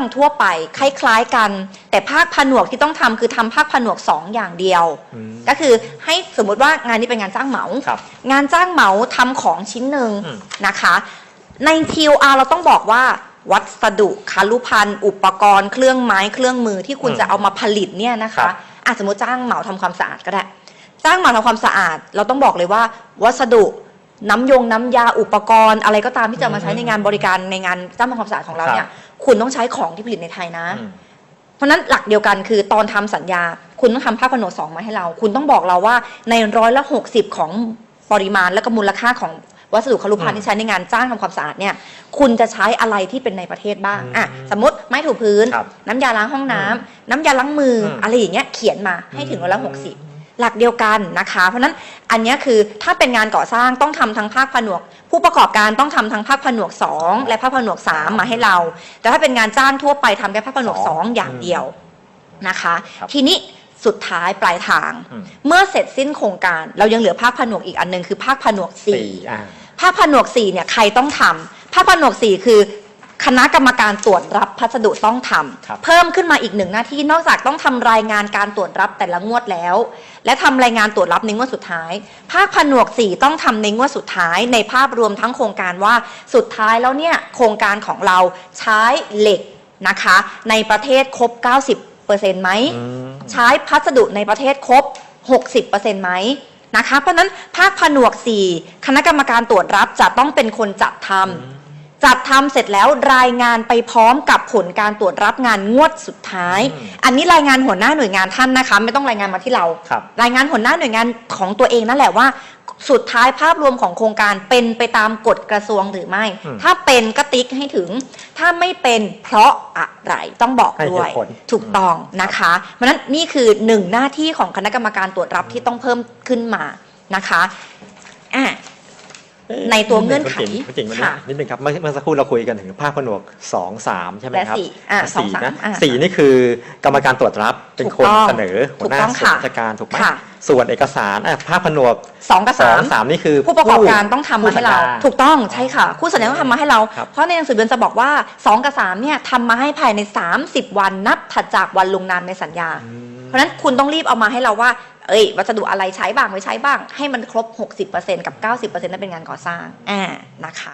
างทั่วไปคล้ายๆกัน แต่ภาคผนวกที่ต้องทำคือทำภาคผนวกสองอย่างเดียวอืมก็คือให้สมมุติว่างานนี้เป็นงานจ้างเหมาครับงานจ้างเหมาทำของชิ้นหนึ่งอืมนะคะ ใน TOR เราต้องบอกว่าวัสดุคารุพันธ์อุปกรณ์ เครื่องไม้เครื่องมือที่คุณอืมจะเอามาผลิตเนี่ยนะครัคะบอาสมมติจ้างเหมาทำความสะอาดก็ได้ จ้างเหมาทำความสะอาด เราต้องบอกเลยว่า วัสดุน้ำยงน้ำยาอุปกรณ์ อะไรก็ตามที่จะมาใช้ในงานบริการในงานจ้างทำความสะอาดของเราเนี่ย คุณต้องใช้ของที่ผลิตในไทยนะอืมเพราะฉะนั้นหลักเดียวกันคือตอนทำสัญญา คุณต้องทำภาพผนวกสองมาให้เรา คุณต้องบอกเราว่าในร้อยละหกสิบของปริมาณและก็มูลค่าของวัสดุคารุภัณฑ์อืมที่ใช้ในงานจ้างทำความสะอาดเนี่ย คุณจะใช้อะไรที่เป็นในประเทศบ้างอืมอะสมมติไม้ถูพื้นครับน้ำยาล้างห้องน้ำอืมน้ำยาล้างมืออมอะไรอย่างเงี้ยเขียนมาให้ถึงร้อยละหกสิบอืม หลักเดียวกันนะคะ เพราะฉะนั้นอันเนี้ยคือถ้าเป็นงานก่อสร้างต้องทำทั้งภาคผนวก ผู้ประกอบการต้องทำทั้งภาคผนวกสองและภาคผนวกสามมาให้เรา แต่ถ้าเป็นงานจ้างทั่วไปทำแค่ภาคผนวกสองอย่างเดียวนะคะครับทีนี้สุดท้ายปลายทางอืมเมื่อเสร็จสิ้นโครงการ เรายังเหลือภาคผนวกอีกอันหนึงคือภาคผนวกสี่สี่อ่าภาคผนวกสี่เนี่ยใครต้องทำภาคผนวกสี่คือ คณะกรรมการตรวจรับพัสดุต้องทำครับเพิ่มขึ้นมาอีกหนึ่งหน้าที่นอกจากต้องทำรายงานการตรวจรับแต่ละงวดแล้ว และทำรายงานตรวจรับในงวดสุดท้าย ภาคผนวกสี่ต้องทำในงวดสุดท้าย ในภาพรวมทั้งโครงการว่าสุดท้ายแล้วเนี่ยโครงการของเราใช้เหล็กนะคะ ในประเทศครบ 90%ไหม อืม ใช้พัสดุในประเทศครบ 60%ไหมนะคะ เพราะฉะนั้นภาคผนวก 4 คณะกรรมการตรวจรับจะต้องเป็นคนจัดทำ จัดทำเสร็จแล้วรายงานไปพร้อมกับผลการตรวจรับงานงวดสุดท้าย อืมอันนี้รายงานหัวหน้าหน่วยงานท่านนะคะ ไม่ต้องรายงานมาที่เรา ครับ รายงานหัวหน้าหน่วยงานของตัวเองนั่นแหละว่า สุดท้ายภาพรวมของโครงการเป็นไปตามกฎกระทรวงหรือไม่ อืมถ้าเป็นก็ติ๊กให้ถึง ถ้าไม่เป็นเพราะอะไรต้องบอกให้เหตุด้วย ผล ถูกต้องนะคะเพราะฉะนั้นนี่คือหนึ่งหน้าที่ของคณะกรรมการตรวจรับที่ต้องเพิ่มขึ้นมานะคะอะ ในตัวเงื่อนไขค่ะนิดนึงครับเมื่อสักครู่เราคุยกันถึงภาคผนวกสองสามใช่ไหมครับสี่อะสองสี่สามนะอะสี่นี่คือกรรมการตรวจรับเป็นคนเสนอหัวหน้าส่วนราชการถูกไหมค่ะส่วนเอกสารภาคผนวกสองกับสอสางมสามนี่คือ ผู้ประกอบการต้องทำมาให้เรา ถูกต้องใช่ค่ะ คู่สัญญาต้องทำมาให้เรา เพราะในหนังสือเดือนจะบอกว่า2กับ3เนี่ยทำมาให้ภายใน 30 วันนับถัดจากวันลงนามในสัญญา เพราะนั้นคุณต้องรีบเอามาให้เราว่า เอ้ย วัสดุอะไรใช้บ้างไม่ใช้บ้าง ให้มันครบ 60%กับ 90%นั่นเป็นงานก่อสร้างอ่านะคะ